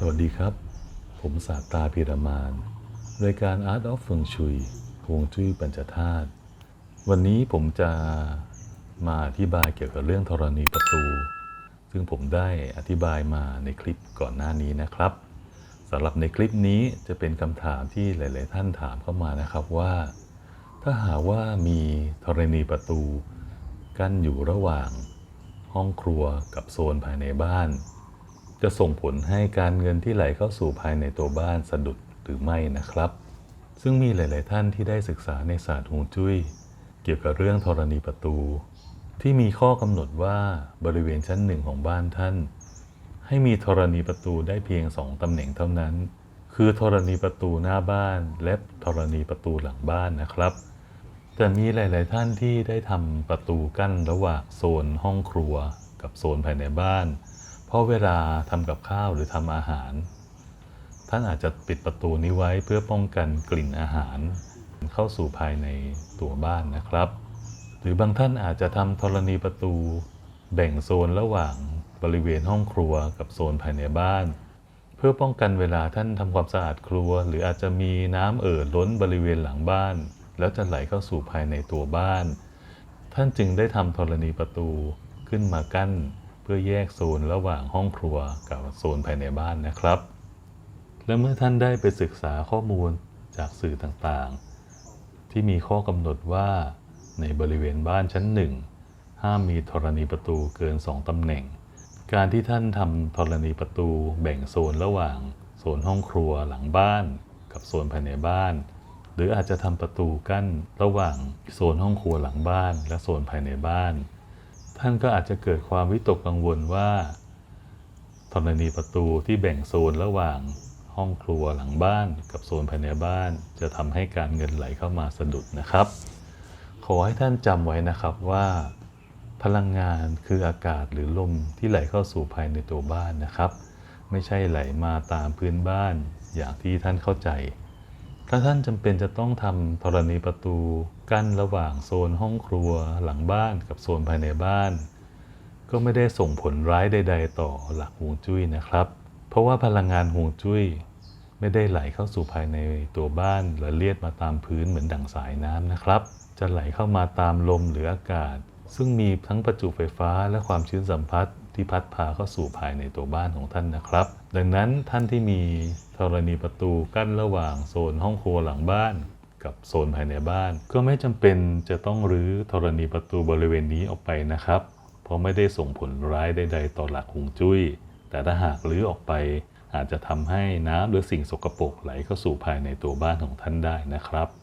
สวัสดีครับ ผมสาสตาพิรมานรายการ Art of Feng Shui ฮวงจุ้ยปัญจธาตุวันนี้ผมจะมาอธิบายเกี่ยวกับเรื่องธรณีประตู ซึ่งผมได้อธิบายมาในคลิปก่อนหน้านี้นะครับสำหรับในคลิปนี้จะเป็นคำถามที่หลาย ๆ ท่านถามเข้ามานะครับว่า ถ้าหากว่ามีธรณีประตู กั้นอยู่ระหว่างห้องครัวกับโซนภายในบ้าน จะส่งผลให้การเงินที่ไหลเข้าสู่ภายในตัวบ้านสะดุดหรือไม่นะครับ ซึ่งมีหลาย ๆ ท่านที่ได้ศึกษาในศาสตร์ฮวงจุ้ย เกี่ยวกับเรื่องธรณีประตู ที่มีข้อกำหนดว่าบริเวณชั้นหนึ่งของบ้านท่าน ให้มีธรณีประตูได้เพียงสองตำแหน่งเท่านั้น คือธรณีประตูหน้าบ้านและธรณีประตูหลังบ้านนะครับแต่มีหลาย ๆ ท่านที่ได้ทำประตูกั้นระหว่างโซนห้องครัว กับโซนภายในบ้าน เพราะเวลาทำกับข้าวหรือทำอาหาร ท่านอาจจะปิดประตูนี้ไว้เพื่อป้องกันกลิ่นอาหาร เข้าสู่ภายในตัวบ้านนะครับ หรือบางท่านอาจจะทำธรณีประตูแบ่งโซนระหว่างบริเวณห้องครัวกับโซนภายในบ้าน เพื่อป้องกันเวลาท่านทำความสะอาดครัว หรืออาจจะมีน้ำเอ่อล้นบริเวณหลังบ้าน แล้วจะไหลเข้าสู่ภายในตัวบ้าน ท่านจึงได้ทำธรณีประตูขึ้นมากั้น พื่อแยกโซนระหว่างห้องครัวกับโซนภายในบ้านนะครับ และเมื่อท่านได้ไปศึกษาข้อมูลจากสื่อต่างๆ ที่มีข้อกำหนดว่าในบริเวณบ้านชั้นหนึ่งห้ามมีธรณีประตูเกิน 2ตำแหน่ง การที่ท่านทำธรณีประตูแบ่งโซนระหว่างโซนห้องครัวหลังบ้าน กับโซนภายในบ้าน หรืออาจจะทำประตูกั้นระหว่างโซนห้องครัวหลังบ้าน และโซนภายในบ้าน ท่านก็อาจจะเกิดความวิตกกังวลว่าธรณีประตูที่แบ่งโซนระหว่างห้องครัวหลังบ้านกับโซนภายในบ้าน จะทำให้การเงินไหลเข้ามาสะดุดนะครับ ขอให้ท่านจำไว้นะครับว่า พลังงานคืออากาศหรือลมที่ไหลเข้าสู่ภายในตัวบ้านนะครับ ไม่ใช่ไหลมาตามพื้นบ้านอย่างที่ท่านเข้าใจ ถ้าท่านจำเป็นจะต้องทำธรณีประตู กั้นระหว่างโซนห้องครัวหลังบ้านกับโซนภายในบ้าน ก็ไม่ได้ส่งผลร้ายใด ๆ ต่อหลักฮวงจุ้ยนะครับ เพราะว่าพลังงานฮวงจุ้ย ไม่ได้ไหลเข้าสู่ภายในตัวบ้านและเลียดมาตามพื้นเหมือนดั่งสายน้ำนะครับ จะไหลเข้ามาตามลมหรืออากาศ ซึ่งมีทั้งประจุไฟฟ้าและความชื้นสัมผัส ที่พัดพาเข้าสู่ภายในตัวบ้านของท่านนะครับ ดังนั้นท่านที่มีธรณีประตูกั้นระหว่างโซนห้องครัวหลังบ้าน กับโซนภายในบ้าน ก็ไม่จำเป็นจะต้องรื้อธรณีประตูบริเวณนี้ออกไปนะครับ เพราะไม่ได้ส่งผลร้ายใด ๆ ต่อหลักฮวงจุ้ย แต่ถ้าหากรื้อออกไปอาจจะทำให้น้ำหรือสิ่งสกปรกไหลเข้าสู่ภายในตัวบ้านของท่านได้นะครับ